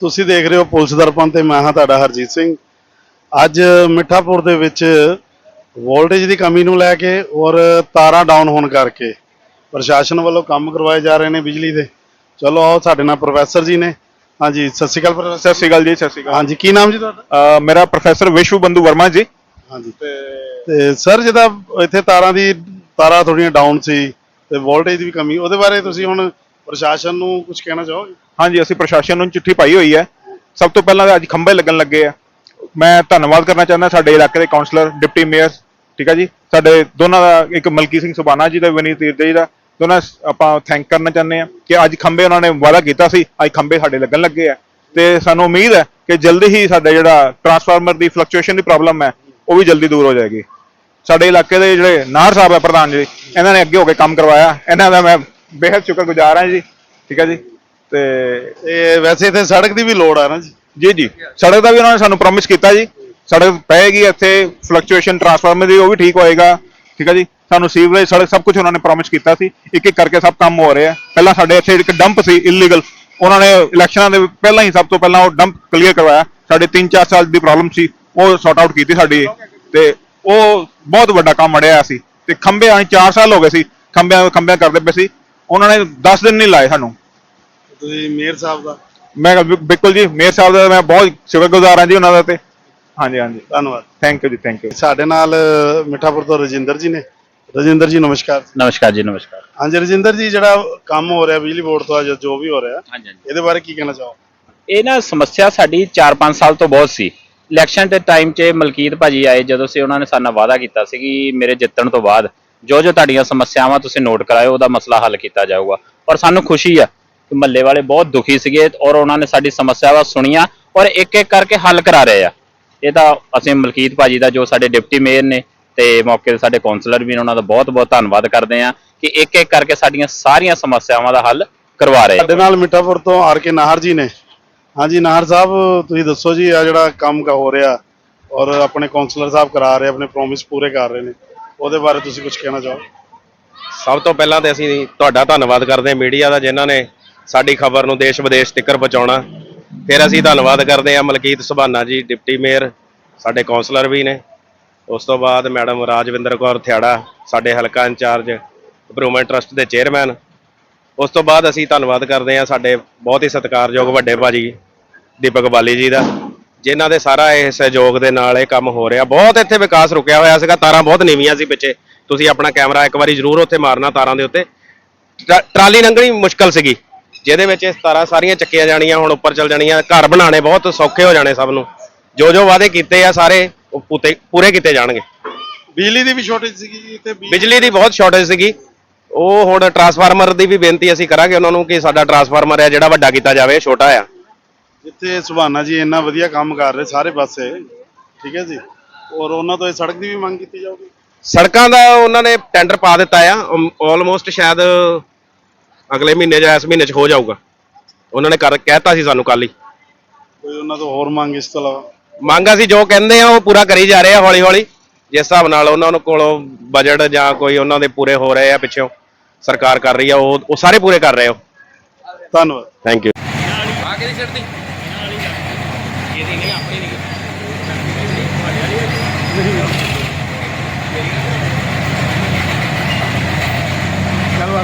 ਤੁਸੀਂ ਦੇਖ ਰਹੇ ਹੋ ਪੁਲਿਸ ਦਰਪਣ ਤੇ ਮੈਂ ਹਾਂ ਤੁਹਾਡਾ ਹਰਜੀਤ ਸਿੰਘ। ਅੱਜ ਮਿੱਠਾਪੁਰ ਦੇ ਵਿੱਚ ਵੋਲਟੇਜ ਦੀ ਕਮੀ ਨੂੰ ਲੈ ਕੇ ਔਰ ਤਾਰਾਂ ਡਾਊਨ ਹੋਣ ਕਰਕੇ ਪ੍ਰਸ਼ਾਸਨ ਵੱਲੋਂ ਕੰਮ ਕਰਵਾਏ ਜਾ ਰਹੇ ਨੇ ਬਿਜਲੀ ਦੇ। ਚਲੋ ਆਓ ਸਾਡੇ ਨਾਲ ਪ੍ਰੋਫੈਸਰ ਜੀ ਨੇ। ਹਾਂਜੀ ਸਤਿ ਸ਼੍ਰੀ ਅਕਾਲ ਪ੍ਰੋਫੈਸਰ ਸਤਿ ਸ਼੍ਰੀ ਅਕਾਲ ਜੀ ਸਤਿ ਸ਼੍ਰੀ ਅਕਾਲ। ਹਾਂਜੀ ਕੀ ਨਾਮ ਜੀ ਤੁਹਾਡਾ? ਮੇਰਾ ਪ੍ਰੋਫੈਸਰ ਵਿਸ਼ਵ ਬੰਧੂ ਵਰਮਾ ਜੀ। ਹਾਂਜੀ। ਤੇ ਸਰ ਜਿਹਦਾ ਇੱਥੇ ਤਾਰਾਂ ਦੀ ਤਾਰਾਂ ਥੋੜੀਆਂ ਡਾਊਨ ਸੀ ਤੇ ਵੋਲਟੇਜ ਦੀ ਵੀ ਕਮੀ ਉਹਦੇ ਬਾਰੇ ਤੁਸੀਂ ਹੁਣ ਪ੍ਰਸ਼ਾਸਨ ਨੂੰ ਕੁਝ ਕਹਿਣਾ ਚਾਹੋਗੇ? ਹਾਂਜੀ, ਅਸੀਂ ਪ੍ਰਸ਼ਾਸਨ ਨੂੰ ਚਿੱਠੀ ਪਾਈ ਹੋਈ ਹੈ। ਸਭ ਤੋਂ ਪਹਿਲਾਂ ਤਾਂ ਅੱਜ ਖੰਭੇ ਲੱਗਣ ਲੱਗੇ ਆ। ਮੈਂ ਧੰਨਵਾਦ ਕਰਨਾ ਚਾਹੁੰਦਾ ਸਾਡੇ ਇਲਾਕੇ ਦੇ ਕਾਉਂਸਲਰ ਡਿਪਟੀ ਮੇਅਰ, ਠੀਕ ਹੈ ਜੀ? ਸਾਡੇ ਦੋਨਾਂ ਦਾ, ਇੱਕ ਮਲਕੀ ਸਿੰਘ ਸੁਬਾਨਾ ਜੀ ਦਾ, ਵਿਨੀਤ ਤੀਰਦੇ ਜੀ ਦਾ। ਦੋਨਾਂ ਆਪਾਂ ਥੈਂਕ ਕਰਨਾ ਚਾਹੁੰਦੇ ਆ ਕਿ ਅੱਜ ਖੰਭੇ ਉਹਨਾਂ ਨੇ ਵਾਅਦਾ ਕੀਤਾ ਸੀ। ਅੱਜ ਖੰਭੇ ਸਾਡੇ ਲੱਗਣ ਲੱਗੇ ਆ। ਤੇ ਸਾਨੂੰ ਉਮੀਦ ਹੈ ਕਿ ਜਲਦੀ ਹੀ ਸਾਡਾ ਜਿਹੜਾ ਟਰਾਂਸਫਾਰਮਰ ਦੀ ਫਲਕਚੁਏਸ਼ਨ ਦੀ ਪ੍ਰੋਬਲਮ ਹੈ, ਉਹ ਵੀ ਜਲਦੀ ਦੂਰ ਹੋ ਜਾਏਗੀ। ਸਾਡੇ ਇਲਾਕੇ ਦੇ ਜਿਹੜੇ ਨਾਹਰ ਸਾਹਿਬ ਹੈ ਪ੍ਰਧਾਨ ਜੀ, ਇਹਨਾਂ ਨੇ ਅੱਗੇ ਹੋ ਕੇ ਕੰਮ ਕਰਵਾਇਆ। ਇਹਨਾਂ ਦਾ ਮੈਂ ਬੇहद ਸ਼ੁਕਰਗੁਜ਼ਾਰ ਹਾਂ ਜੀ ਠੀਕ ਹੈ ਜੀ ਤੇ ਤੇ ਵੈਸੇ ਇੱਥੇ ਸੜਕ ਦੀ ਵੀ ਲੋੜ ਆ ਨਾ ਜੀ। ਜੀ ਜੀ ਸੜਕ ਦਾ ਵੀ ਉਹਨਾਂ ਨੇ ਸਾਨੂੰ ਪ੍ਰੋਮਿਸ ਕੀਤਾ ਜੀ। ਸੜਕ ਪਏਗੀ ਇੱਥੇ ਫਲਕਚੁਏਸ਼ਨ ਟਰਾਂਸਫਾਰਮਰ ਦੀ ਉਹ ਵੀ ਠੀਕ ਹੋਏਗਾ ਠੀਕ ਹੈ ਜੀ। ਸਾਨੂੰ ਸੀਵਰੇਜ ਸੜਕ ਸਭ ਕੁਝ ਉਹਨਾਂ ਨੇ ਪ੍ਰੋਮਿਸ ਕੀਤਾ ਸੀ। ਇੱਕ ਇੱਕ ਕਰਕੇ ਸਭ ਕੰਮ ਹੋ ਰਿਹਾ ਪਹਿਲਾਂ ਸਾਡੇ ਇੱਥੇ ਇੱਕ ਡੰਪ ਸੀ ਇਲੀਗਲ ਉਹਨਾਂ ਨੇ ਇਲੈਕਸ਼ਨਾਂ ਦੇ ਪਹਿਲਾਂ ਹੀ ਸਭ ਤੋਂ ਪਹਿਲਾਂ ਉਹ ਡੰਪ ਕਲੀਅਰ ਕਰਵਾਇਆ। ਸਾਡੇ 3-4 ਸਾਲ ਦੀ ਪ੍ਰੋਬਲਮ ਸੀ ਉਹ ਸੌਟ ਆਊਟ ਕੀਤੀ ਸਾਡੀ। ਤੇ ਉਹ ਬਹੁਤ ਵੱਡਾ ਕੰਮ ਅੜਿਆ ਸੀ। ਤੇ ਖੰਭੇ ਆਏ 4 ਸਾਲ ਹੋ ਗਏ ਸੀ। ਖੰਭਿਆਂ ਖੰਭਿਆਂ ਕਰਦੇ ਪਏ ਸੀ। ਉਹਨਾਂ ਨੇ 10 ਦਿਨ ਨਹੀਂ ਲਾਏ ਸਾਨੂੰ। ਤੁਸੀਂ ਮੇਅਰ ਸਾਹਿਬ ਦਾ? ਮੈਂ ਕਿਹਾ ਬਿਲਕੁਲ ਜੀ ਮੇਅਰ ਸਾਹਿਬ ਦਾ ਮੈਂ ਬਹੁਤ ਸ਼ੁਕਰਗੁਜ਼ਾਰ ਹਾਂ ਜੀ ਉਹਨਾਂ ਦਾ ਤੇ। ਹਾਂਜੀ ਹਾਂਜੀ। ਧੰਨਵਾਦ। ਥੈਂਕ ਯੂ ਜੀ ਥੈਂਕ ਯੂ ਸਾਡੇ ਨਾਲ ਮਿੱਠਾਪੁਰ ਤੋਂ ਰਜਿੰਦਰ ਜੀ ਨੇ। ਰਜਿੰਦਰ ਜੀ ਨਮਸਕਾਰ। ਨਮਸਕਾਰ ਜੀ ਨਮਸਕਾਰ। ਹਾਂਜੀ ਰਜਿੰਦਰ ਜੀ ਜਿਹੜਾ ਕੰਮ ਹੋ ਰਿਹਾ ਬਿਜਲੀ ਬੋਰਡ ਤੋਂ ਅੱਜ ਜੋ ਵੀ ਹੋ ਰਿਹਾ ਹਾਂਜੀ ਹਾਂਜੀ। ਇਹਦੇ ਬਾਰੇ ਕੀ ਕਹਿਣਾ ਚਾਹੋ ਇਹ ਨਾ ਸਮੱਸਿਆ ਸਾਡੀ 4-5 ਸਾਲ ਤੋਂ ਬਹੁਤ ਸੀ। ਇਲੈਕਸ਼ਨ ਦੇ ਟਾਈਮ 'ਚ ਮਲਕੀਤ ਭਾਜੀ ਆਏ ਜਦੋਂ ਸੀ ਉਹਨਾਂ ਨੇ ਸਾਡੇ ਨਾਲ ਵਾਅਦਾ ਕੀਤਾ ਸੀ ਕਿ ਮੇਰੇ ਜਿੱਤਣ ਤੋਂ ਬਾਅਦ ਜੋ ਜੋ ਤੁਹਾਡੀਆਂ ਸਮੱਸਿਆਵਾਂ ਤੁਸੀਂ ਨੋਟ ਕਰਾਇਓ, ਉਹਦਾ ਮਸਲਾ ਹੱਲ ਕੀਤਾ ਜਾਊਗਾ। ਔਰ ਸਾਨੂੰ ਖੁਸ਼ੀ ਆ ਕਿ ਮੱਲੇ ਵਾਲੇ ਬਹੁਤ ਦੁਖੀ ਸੀਗੇ ਔਰ ਉਹਨਾਂ ਨੇ ਸਾਡੀ ਸਮੱਸਿਆਵਾਂ ਸੁਣੀਆਂ ਔਰ ਇੱਕ ਇੱਕ ਕਰਕੇ ਹੱਲ ਕਰਾ ਰਹੇ ਆ। ਇਹ ਤਾਂ ਅਸੀਂ ਮਲਕੀਤ ਭਾਜੀ ਦਾ ਜੋ ਸਾਡੇ ਡਿਪਟੀ ਮੇਅਰ ਨੇ ਤੇ ਮੌਕੇ ਤੇ ਸਾਡੇ ਕਾਉਂਸਲਰ ਵੀ ਨੇ, ਉਹਨਾਂ ਦਾ ਬਹੁਤ ਬਹੁਤ ਧੰਨਵਾਦ ਕਰਦੇ ਆ ਕਿ ਇੱਕ ਇੱਕ ਕਰਕੇ ਸਾਡੀਆਂ ਸਾਰੀਆਂ ਸਮੱਸਿਆਵਾਂ ਦਾ ਹੱਲ ਕਰਵਾ ਰਹੇ ਸਾਡੇ ਨਾਲ ਮਿੱਠਾਪੁਰ ਤੋਂ ਆਰ ਕੇ ਨਾਹਰ ਜੀ ਨੇ। ਹਾਂਜੀ, ਨਾਹਰ ਸਾਹਿਬ, ਤੁਸੀਂ ਦੱਸੋ ਜੀ ਆ ਜਿਹੜਾ ਕੰਮ ਹੋ ਰਿਹਾ ਔਰ ਆਪਣੇ ਕਾਉਂਸਲਰ ਸਾਹਿਬ ਕਰਾ ਰਹੇ, ਆਪਣੇ ਪ੍ਰੋਮਿਸ ਪੂਰੇ ਕਰ ਰਹੇ ਨੇ। ਉਹਦੇ ਬਾਰੇ ਤੁਸੀਂ ਕੁਝ ਕਹਿਣਾ ਚਾਹੋ? ਸਭ ਤੋਂ ਪਹਿਲਾਂ ਤੇ ਅਸੀਂ ਤੁਹਾਡਾ ਧੰਨਵਾਦ ਕਰਦੇ ਹਾਂ ਮੀਡੀਆ ਦਾ, ਜਿਨ੍ਹਾਂ ਨੇ ਸਾਡੀ ਖਬਰ ਨੂੰ ਦੇਸ਼ ਵਿਦੇਸ਼ ਤੱਕ ਪਹੁੰਚਾਉਣਾ। ਫਿਰ ਅਸੀਂ ਧੰਨਵਾਦ ਕਰਦੇ ਹਾਂ ਮਲਕੀਤ ਸੁਭਾਨਾ ਜੀ, ਡਿਪਟੀ ਮੇਅਰ, ਸਾਡੇ ਕਾਉਂਸਲਰ ਵੀ ਨੇ। ਉਸ ਤੋਂ ਬਾਅਦ ਮੈਡਮ ਰਾਜਵਿੰਦਰ ਕੌਰ ਥਿਆੜਾ, ਸਾਡੇ ਹਲਕਾ ਇੰਚਾਰਜ ਇੰਪਰੂਵਮੈਂਟ ਟਰਸਟ ਦੇ ਚੇਅਰਮੈਨ ਉਸ ਤੋਂ ਬਾਅਦ ਅਸੀਂ ਧੰਨਵਾਦ ਕਰਦੇ ਹਾਂ ਸਾਡੇ ਬਹੁਤ ਹੀ ਸਤਿਕਾਰਯੋਗ ਵੱਡੇ ਭਾਜੀ, ਦੀਪਕ ਬਾਲੀ ਜੀ ਦਾ। ਜਿਨ੍ਹਾਂ ਦੇ ਸਾਰਾ ਇਹ ਸਹਿਯੋਗ ਦੇ ਨਾਲ ਇਹ ਕੰਮ ਹੋ ਰਿਹਾ। ਬਹੁਤ ਇੱਥੇ ਵਿਕਾਸ ਰੁਕਿਆ ਹੋਇਆ ਸੀਗਾ। ਤਾਰਾਂ ਬਹੁਤ ਨੀਵੀਆਂ ਸੀ ਪਿੱਛੇ। ਤੁਸੀਂ ਆਪਣਾ ਕੈਮਰਾ ਇੱਕ ਵਾਰੀ ਜ਼ਰੂਰ ਉੱਥੇ ਮਾਰਨਾ ਤਾਰਾਂ ਦੇ ਉੱਤੇ। ਟਰਾ- ਟਰਾਲੀ ਲੰਘਣੀ ਮੁਸ਼ਕਲ ਸੀਗੀ। ਜਿਹਦੇ ਵਿੱਚ ਇਹ ਤਾਰਾਂ ਸਾਰੀਆਂ ਚੱਕੀਆਂ ਜਾਣੀਆਂ ਹੁਣ ਉੱਪਰ ਚੱਲ ਜਾਣੀਆਂ। ਘਰ ਬਣਾਉਣੇ ਬਹੁਤ ਸੌਖੇ ਹੋ ਜਾਣੇ ਸਭ ਨੂੰ। ਜੋ ਜੋ ਵਾਅਦੇ ਕੀਤੇ ਆ ਸਾਰੇ ਉਹ ਪੂਤੇ- ਪੂਰੇ ਕੀਤੇ ਜਾਣਗੇ। ਬਿਜਲੀ ਦੀ ਵੀ ਸ਼ਾਰਟੇਜ ਸੀਗੀ ਜੀ ਇੱਥੇ। ਬਿਜਲੀ- ਬਿਜਲੀ ਦੀ ਬਹੁਤ ਸ਼ਾਰਟੇਜ ਸੀਗੀ। ਉਹ ਹੁਣ ਟਰਾਂਸਫਾਰਮਰ ਦੀ ਵੀ ਬੇਨਤੀ ਅਸੀਂ ਕਰਾਂਗੇ ਉਹਨਾਂ ਨੂੰ ਕਿ ਸਾਡਾ ਟਰਾਂਸਫਾਰਮਰ ਹੈ ਜਿਹੜਾ ਵੱਡਾ ਕੀਤਾ ਜਾਵੇ ਛੋਟਾ ਆ। ਜਿੱਥੇ ਸੁਭਾਨਾ ਜੀ ਇੰਨਾ ਵਧੀਆ ਕੰਮ ਕਰ ਰਹੇ ਸਾਰੇ ਪਾਸੇ ਠੀਕ ਹੈ ਜੀ? ਔਰ ਉਹਨਾਂ ਤੋਂ ਇਹ ਸੜਕ ਦੀ ਵੀ ਮੰਗ ਕੀਤੀ ਜਾਊਗੀ? ਸੜਕਾਂ ਦਾ ਉਹਨਾਂ ਨੇ ਟੈਂਡਰ ਪਾ ਦਿੱਤਾ ਆ ਆਲਮੋਸਟ ਸ਼ਾਇਦ ਅਗਲੇ ਮਹੀਨੇ ਜਾਂ ਇਸ ਮਹੀਨੇ 'ਚ ਹੋ ਜਾਊਗਾ। ਉਹਨਾਂ ਨੇ ਕਰ ਕਹਿਤਾ ਸੀ ਸਾਨੂੰ ਕੱਲ ਹੀ। ਕੋਈ ਉਹਨਾਂ ਤੋਂ ਹੋਰ ਮੰਗ ਇਸ ਤੋਂ ਇਲਾਵਾ? ਮੰਗ ਅਸੀਂ ਜੋ ਕਹਿੰਦੇ ਆ ਉਹ ਪੂਰਾ ਕਰੀ ਜਾ ਰਹੇ ਆ ਹੌਲੀ ਹੌਲੀ ਜਿਸ ਹਿਸਾਬ ਨਾਲ ਉਹਨਾਂ ਨੂੰ ਕੋਲੋਂ ਬਜਟ ਜਾਂ ਕੋਈ ਉਹਨਾਂ ਦੇ ਪੂਰੇ ਹੋ ਰਹੇ ਆ ਪਿੱਛੋਂ ਸਰਕਾਰ ਕਰ ਰਹੀ ਆ ਉਹ ਉਹ ਸਾਰੇ ਪੂਰੇ ਕਰ ਰਹੇ ਹੋ ਧੰਨਵਾਦ। ਥੈਂਕ ਯੂ ਚਲੋ